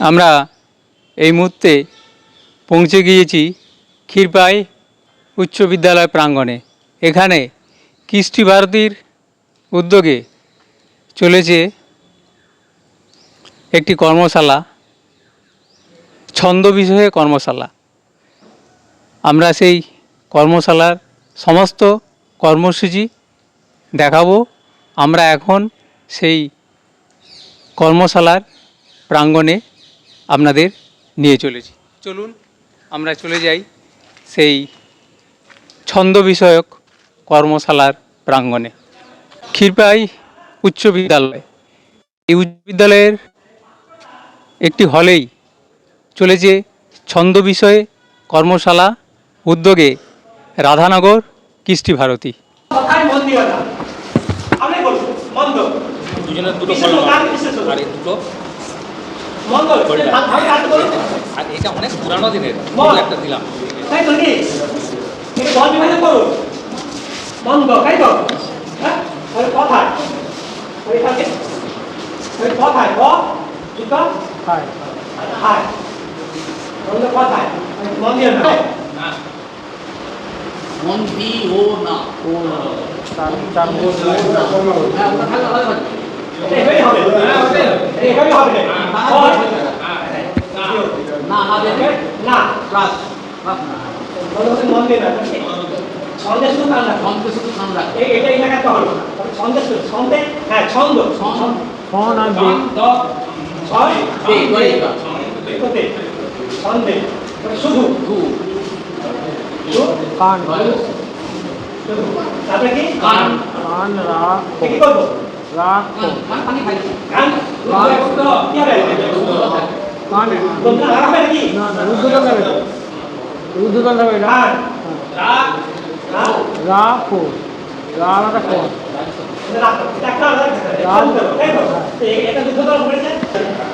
আমরা এই মুহূর্তে পৌঁছে গিয়েছি ক্ষীরপাই উচ্চ বিদ্যালয় প্রাঙ্গণে। এখানে কৃষ্টি ভারতীর উদ্যোগে চলেছে একটি কর্মশালা ছন্দ বিষয়ে কর্মশালা। আমরা সেই কর্মশালার সমস্ত কর্মসূচি দেখাবো। আমরা এখন সেই কর্মশালার প্রাঙ্গণে আপনাদের নিয়ে চলেছি। চলুন আমরা চলে যাই সেই ছন্দ বিষয়ক কর্মশালার প্রাঙ্গণে। ক্ষীরপাই উচ্চ বিদ্যালয়। এই উচ্চ বিদ্যালয়ের একটি হলেই চলেছে ছন্দ বিষয়ে কর্মশালা উদ্যোগে রাধানগর কৃষ্টি ভারতী। দুজনের। আর দুটো। আর এটা অনেক পুরানো দিনের একটা দিলাম। তাই তো এটা দল বিভাজন করো। মন্দ তাই তো? হ্যাঁ? কথায় কথায় ক জুতা হায় হায় মন্দ কথায় মন দিও না মন দি ও না। হ্যাঁ, ওটা থাকলে ভালো। সন্দেশ শুধু কান রাখো ছন্দে শুধু নাম রাখে এই এটা এই ছন্দে ছন্দে হ্যাঁ ছন্দ ছন্দ ছন্দে মানে শুধু কান। তারপরে কি কান কান রা কি করব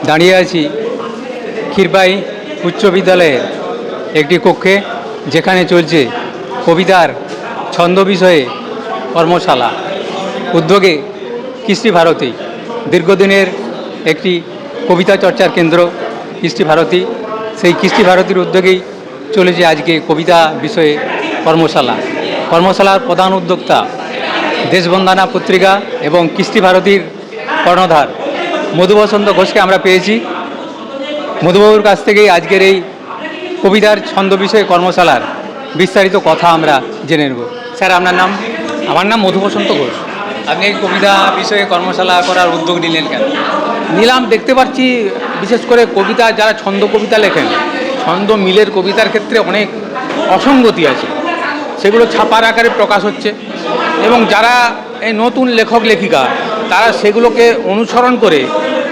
দাঁড়িয়ে আছি ক্ষীরপাই উচ্চ বিদ্যালয়ের একটি কক্ষে যেখানে চলছে কবিতার ছন্দ বিষয়ে কর্মশালা। উদ্যোগে কৃষ্টি ভারতী, দীর্ঘদিনের একটি কবিতা চর্চার কেন্দ্র কৃষ্টি ভারতী। সেই কৃষ্টি ভারতীর উদ্যোগেই চলেছে আজকে কবিতা বিষয়ে কর্মশালা। কর্মশালার প্রধান উদ্যোক্তা দেশবন্দনা পত্রিকা এবং কৃষ্টি ভারতীর কর্ণধার মধুবসন্ত ঘোষকে আমরা পেয়েছি। মধুবাবুর কাছ থেকেই আজকের এই কবিতার ছন্দ বিষয়ে কর্মশালার বিস্তারিত কথা আমরা জেনে নেব। স্যার, আপনার নাম? আমার নাম মধুবসন্ত ঘোষ। আপনি এই কবিতা বিষয়ে কর্মশালা করার উদ্যোগ নিলেন কেন? নিলাম, দেখতে পাচ্ছি, বিশেষ করে কবিতা, যারা ছন্দ কবিতা লেখেন, ছন্দ মিলের কবিতার ক্ষেত্রে অনেক অসঙ্গতি আছে। সেগুলো ছাপার আকারে প্রকাশ হচ্ছে এবং যারা এই নতুন লেখক, লেখিকা, তারা সেগুলোকে অনুসরণ করে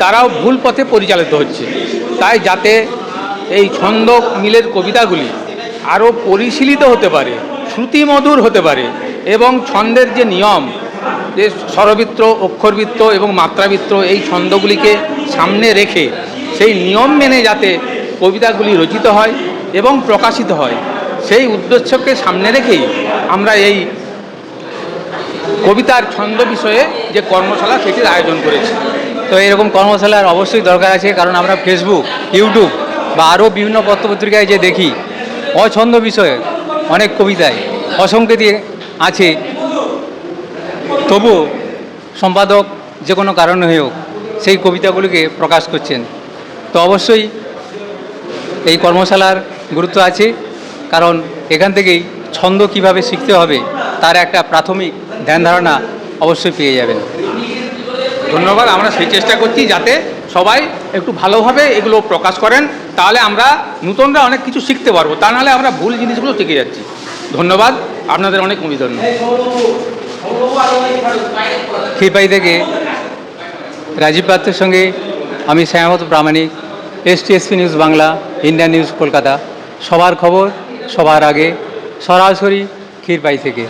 তারাও ভুল পথে পরিচালিত হচ্ছে। তাই যাতে এই ছন্দ মিলের কবিতাগুলি আরও পরিশীলিত হতে পারে, শ্রুতিমধুর হতে পারে এবং ছন্দের যে নিয়ম যে স্বরবৃত্ত, অক্ষরবৃত্ত এবং মাত্রাবৃত্ত এই ছন্দগুলিকে সামনে রেখে সেই নিয়ম মেনে যাতে কবিতাগুলি রচিত হয় এবং প্রকাশিত হয়, সেই উদ্দেশ্যকে সামনে রেখেই আমরা এই কবিতার ছন্দ বিষয়ে যে কর্মশালা সেটির আয়োজন করেছি। তো এরকম কর্মশালার অবশ্যই দরকার আছে, কারণ আমরা ফেসবুক ইউটিউব বা আরও বিভিন্ন পত্রপত্রিকায় যে দেখি, অছন্দ বিষয়ে অনেক কবিতায় অসংকেতি আছে। তবু সম্পাদক যে কোনো কারণে হোক সেই কবিতাগুলিকে প্রকাশ করছেন। তো অবশ্যই এই কর্মশালার গুরুত্ব আছে, কারণ এখান থেকেই ছন্দ কীভাবে শিখতে হবে তার একটা প্রাথমিক ধ্যান ধারণা অবশ্যই পেয়ে যাবেন। ধন্যবাদ, আমরা সেই চেষ্টা করছি যাতে সবাই একটু ভালোভাবে এগুলো প্রকাশ করেন, তাহলে আমরা নতুনরা অনেক কিছু শিখতে পারব, তা নাহলে আমরা ভুল জিনিসগুলো শিখে যাচ্ছি। ধন্যবাদ, আপনাদের অনেক অভিধন্য ক্ষীরপাই থেকে রাজীব পাত্রের সঙ্গে আমি শ্যামত Pramanik S T news Bangla, Indian news Kolkata. সবার খবর সবার আগে, সরাসরি ক্ষীরপাই থেকে।